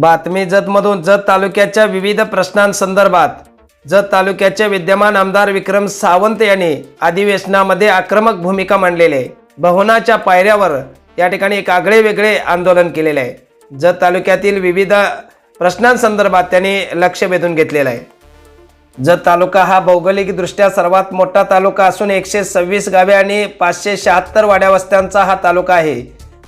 बातमी जतमधून जत तालुक्याच्या विविध प्रश्नांसंदर्भात. जत तालुक्याचे विद्यमान आमदार विक्रम सावंत यांनी अधिवेशनामध्ये आक्रमक भूमिका मांडलेली आहे. भवनाच्या पायऱ्यावर या ठिकाणी एक आगळे वेगळे आंदोलन केलेले आहे. जत तालुक्यातील विविध प्रश्नांसंदर्भात त्यांनी लक्ष वेधून घेतलेलं आहे. जत तालुका हा भौगोलिकदृष्ट्या सर्वात मोठा तालुका असून एकशे सव्वीस गावे आणि पाचशे शहात्तर वाड्यावस्त्यांचा हा तालुका आहे.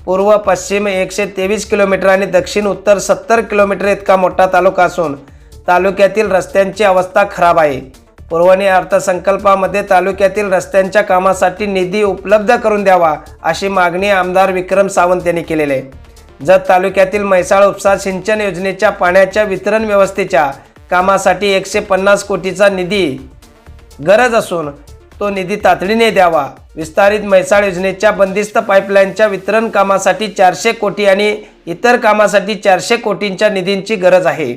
पूर्व पश्चिम एकशे तेवीस किलोमीटर आणि दक्षिण उत्तर सत्तर किलोमीटर इतका मोठा तालुका असून तालुक्यातील रस्त्यांची अवस्था खराब आहे. पुरवणी अर्थसंकल्पामध्ये तालुक्यातील रस्त्यांच्या कामासाठी निधी उपलब्ध करून द्यावा अशी मागणी आमदार विक्रम सावंत यांनी केलेली आहे. जत तालुक्यातील म्हैसाळ उपसा सिंचन योजनेच्या पाण्याच्या वितरण व्यवस्थेच्या कामासाठी एकशे पन्नास कोटीचा निधी गरज असून तो निधी तातडीने द्यावा. विस्तारित म्हैसाळ योजनेच्या बंदिस्त पाईपलाईनच्या वितरण कामासाठी चारशे कोटी आणि इतर कामासाठी चारशे कोटींच्या निधींची गरज आहे.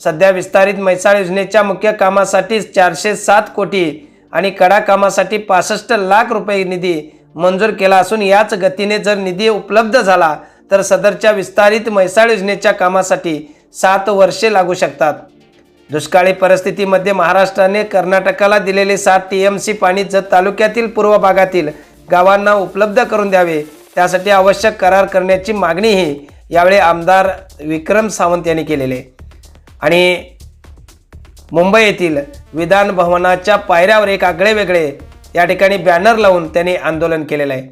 सध्या विस्तारित म्हैसाळ योजनेच्या मुख्य कामासाठी चारशे सात कोटी आणि कडा कामासाठी पासष्ट लाख रुपये निधी मंजूर केला असून याच गतीने जर निधी उपलब्ध झाला तर सदरच्या विस्तारित म्हैसाळ योजनेच्या कामासाठी सात वर्षे लागू शकतात. दुष्काळी परिस्थितीमध्ये महाराष्ट्राने कर्नाटकाला दिलेले सात टी एम सी पाणी जत तालुक्यातील पूर्व भागातील गावांना उपलब्ध करून द्यावे. त्यासाठी आवश्यक करार करण्याची मागणीही यावेळी आमदार विक्रम सावंत यांनी केलेली आणि मुंबई येथील विधान भवनाच्या पायऱ्यावर एक आगळे वेगळे या ठिकाणी बॅनर लावून त्यांनी आंदोलन केलेलं आहे.